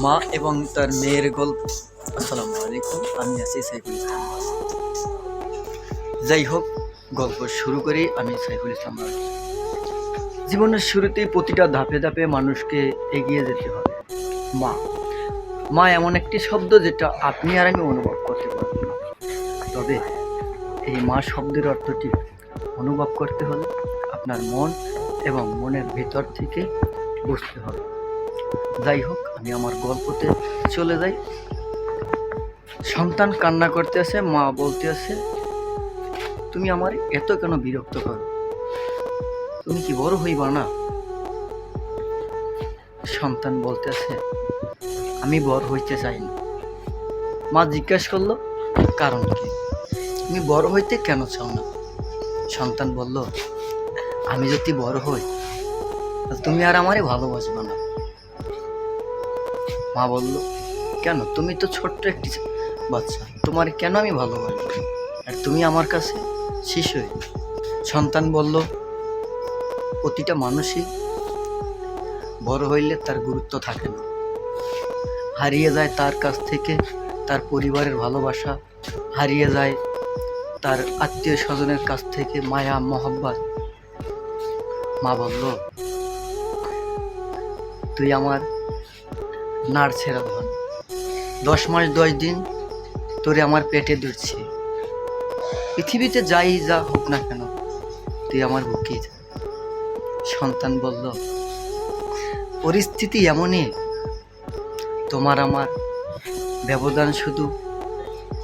মা এবং তার মেয়ের গল্প। আসসালামু আলাইকুম, আমি আছি সাইফুল ইসলাম যাই হোক গল্প শুরু করি আমি সাইফুল ইসলাম। জীবনের শুরুতেই প্রতিটা ধাপে ধাপে মানুষকে এগিয়ে যেতে হবে। মা মা এমন একটি শব্দ যেটা আপনি আর আমি অনুভব করতে পারব তবে এই মা শব্দের অর্থটি অনুভব করতে হলে আপনার মন এবং মনের ভেতর থেকে বুঝতে হবে। যাই হোক, আমি আমার গল্পতে চলে যাই। সন্তান কান্না করতে আছে মা বলতে আছে তুমি আমার এত কেন বিরক্ত করো? তুমি কি বড় হইবা না? সন্তান বলতে আছে আমি বড় হইতে চাই না। মা জিজ্ঞাসা করল, কারণ কি? তুমি বড় হইতে কেন চাও না? সন্তান বলল, আমি যদি বড় হই তুমি আর আমারে ভালোবাসবে না। মা বলল, কেন? তুমি তো ছোট্ট একটি বাচ্চা, তোমার কেন আমি ভালোবাসবো আর তুমি আমার কাছে শিশুই সন্তান বলল, প্রতিটা মানুষই বড় হইলে তার গুরুত্ব থাকে না। হারিয়ে যায় তার কাছ থেকে তার পরিবারের ভালোবাসা, হারিয়ে যায় তার আত্মীয় স্বজনের কাছ থেকে মায়া, মহব্বত। মা বলল, তুই আমার ছেড়া ধন দশ মাস, দশ দিন তোরে আমার পেটে ধরছি। পৃথিবীতে যাই যা হোক না কেন, তুই আমার বুকেই যা। সন্তান বলল, পরিস্থিতি এমনই। তোমার আমার ব্যবধান শুধু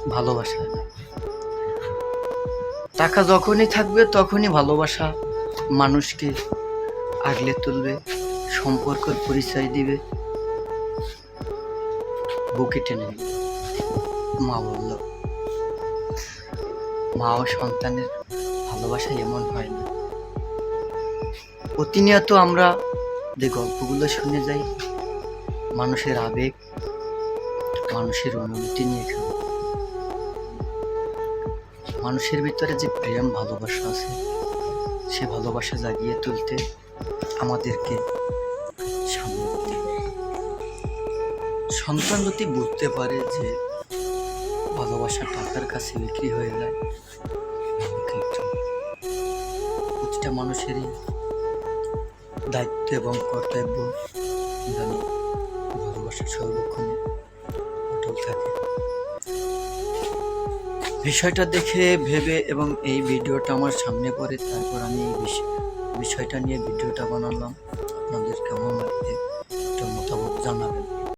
ভালোবাসা। টাকা যখনই থাকবে, তখনই ভালোবাসা মানুষকে আগলে তুলবে, সম্পর্কের পরিচয় দিবে। বুকে টেনে নিবে। মা বলল মা ও সন্তানের ভালোবাসা এমন হয় না প্রতিনিয়ত আমরা যে গল্পগুলো শুনে যাই, মানুষের আবেগ, মানুষের অনুভূতি নিয়ে খেলে মানুষের ভিতরে যে প্রেম, ভালোবাসা আছে, সে ভালোবাসা জাগিয়ে তুলতে আমাদেরকে সন্তান যদি বুঝতে পারে যে ভালোবাসা টাকার কাছে বিক্রি হয়ে যায়। প্রতিটা মানুষেরই দায়িত্ব এবং কর্তব্য যেন ভালোবাসা সর্বক্ষণে অটল থাকে। বিষয়টা দেখে, ভেবে এবং এই ভিডিওটা আমার সামনে পড়ে, তারপর আমি এই বিষ- বিষয়টা নিয়ে ভিডিওটা বানালাম। আপনাদের কেমন লাগবে একটু মতামত জানাবেন।